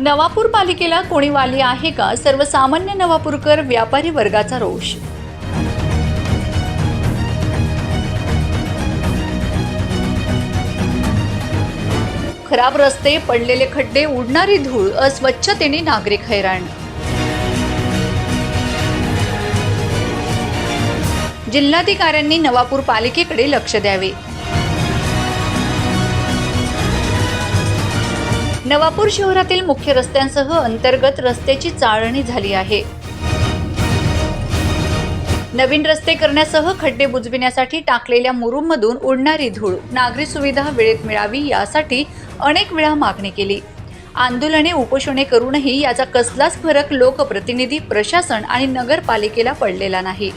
नवापूर पालिकेला कोणी वाली आहे का? सर्वसामान्य नवापूरकर व्यापारी वर्गाचा रोष. खराब रस्ते पडलेले खड्डे उडणारी धूळ अस्वच्छतेने नागरिक हैराण. जिल्हाधिकाऱ्यांनी नवापूर पालिकेकडे लक्ष द्यावे. नवापूर शहरातील मुख्य रस्त्यांसह अंतर्गत रस्त्याची चाळणी झाली आहे. नवीन रस्ते करण्यासह खड्डे बुजविण्यासाठी टाकलेल्या मुरुममधून उडणारी धूळ नागरी सुविधा वेळेत मिळावी यासाठी अनेक वेळा मागणी केली. आंदोलने उपोषणे करूनही याचा कसलाच फरक लोकप्रतिनिधी प्रशासन आणि नगरपालिकेला पडलेला नाही.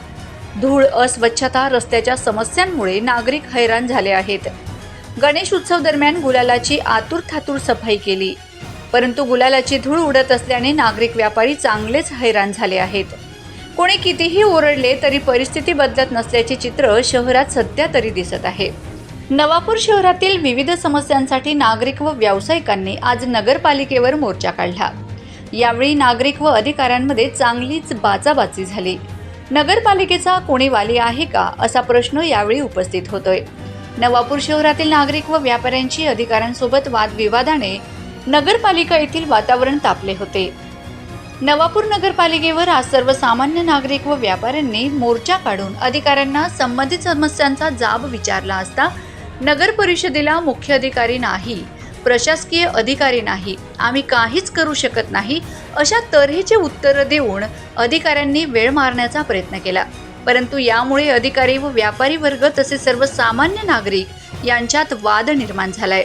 धूळ अस्वच्छता रस्त्याच्या समस्यांमुळे नागरिक हैराण झाले आहेत. गणेश उत्सव दरम्यान गुलालाची आतुर थातूर सफाई केली. परंतु गुलालाची धूळ उडत असल्याने नागरिक व्यापारी चांगलेच हैराण झाले आहेत. कोणी कितीही ओरडले तरी परिस्थिती बदलत नसल्याचे चित्र शहरात सध्या तरी दिसत आहे. नवापूर शहरातील विविध समस्यांसाठी नागरिक व व्यावसायिकांनी आज नगरपालिकेवर मोर्चा काढला. यावेळी नागरिक व अधिकाऱ्यांमध्ये चांगलीच बाचाबाची झाली. नगरपालिकेचा कोणी वाली आहे का असा प्रश्न यावेळी उपस्थित होतोय. नवापूर शहरातील नागरिक व व्यापाऱ्यांची अधिकाऱ्यांसोबत वादविवादाने नगरपालिका येथील वातावरण तापले होते. नवापूर नगरपालिकेवर आज सर्वसामान्य नागरिक व व्यापाऱ्यांनी मोर्चा काढून अधिकाऱ्यांना संबंधित समस्यांचा जाब विचारला असता नगर परिषदेला मुख्य अधिकारी नाही प्रशासकीय अधिकारी नाही आम्ही काहीच करू शकत नाही अशा तऱ्हेचे उत्तर देऊन अधिकाऱ्यांनी वेळ मारण्याचा प्रयत्न केला. परंतु यामुळे अधिकारी व व्यापारी वर्ग तसेच सर्वसामान्य नागरिक यांच्यात वाद निर्माण झालाय.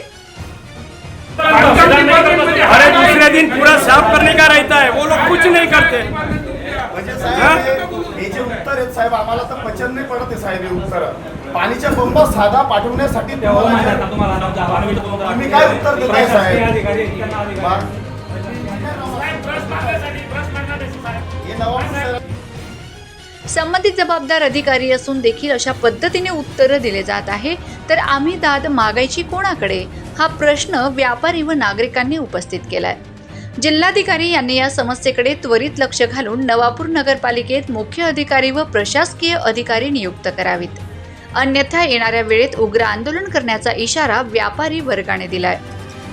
अरे दूसरे दिन पूरा साफ करने का रहता है वो लोग कुछ नहीं करते. म्हणजे हे- जे उत्तर आहेत साहेब आम्हाला तर पचन नाही पडत आहे साहेब हे उत्तर. पाणीच्या पंप साधा पाठवण्यासाठी तुम्ही काय उत्तर देताय साहेब? हे साहेब संबंधित जबाबदार अधिकारी असून देखील अशा पद्धतीने उत्तरं दिले जात आहे. तर आम्ही दाद मागायची कोणाकडे? हा प्रश्न व्यापारी व नागरिकांनी उपस्थित केलाय. जिल्हाधिकारी यांनी या समस्येकडे त्वरित लक्ष घालून नवापूर नगरपालिकेत मुख्य अधिकारी व प्रशासकीय अधिकारी नियुक्त करावीत. अन्यथा येणाऱ्या वेळेत उग्र आंदोलन करण्याचा इशारा व्यापारी वर्गाने दिलाय.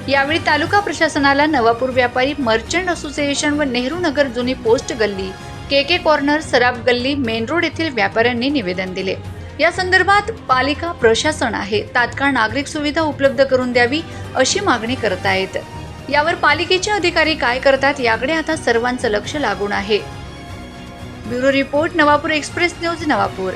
यावेळी तालुका प्रशासनाला नवापूर व्यापारी मर्चंट असोसिएशन व नेहरू नगर जुनी पोस्ट गल्ली के के कॉर्नर सराफ गल्ली मेन रोड येथील व्यापाऱ्यांनी निवेदन दिले. या संदर्भात पालिका प्रशासन आहे. तात्काळ नागरिक सुविधा उपलब्ध करून द्यावी अशी मागणी करत आहेत. यावर पालिकेचे अधिकारी काय करतात याकडे आता सर्वांचं लक्ष लागून आहे. Bureau report Navapur express news Navapur.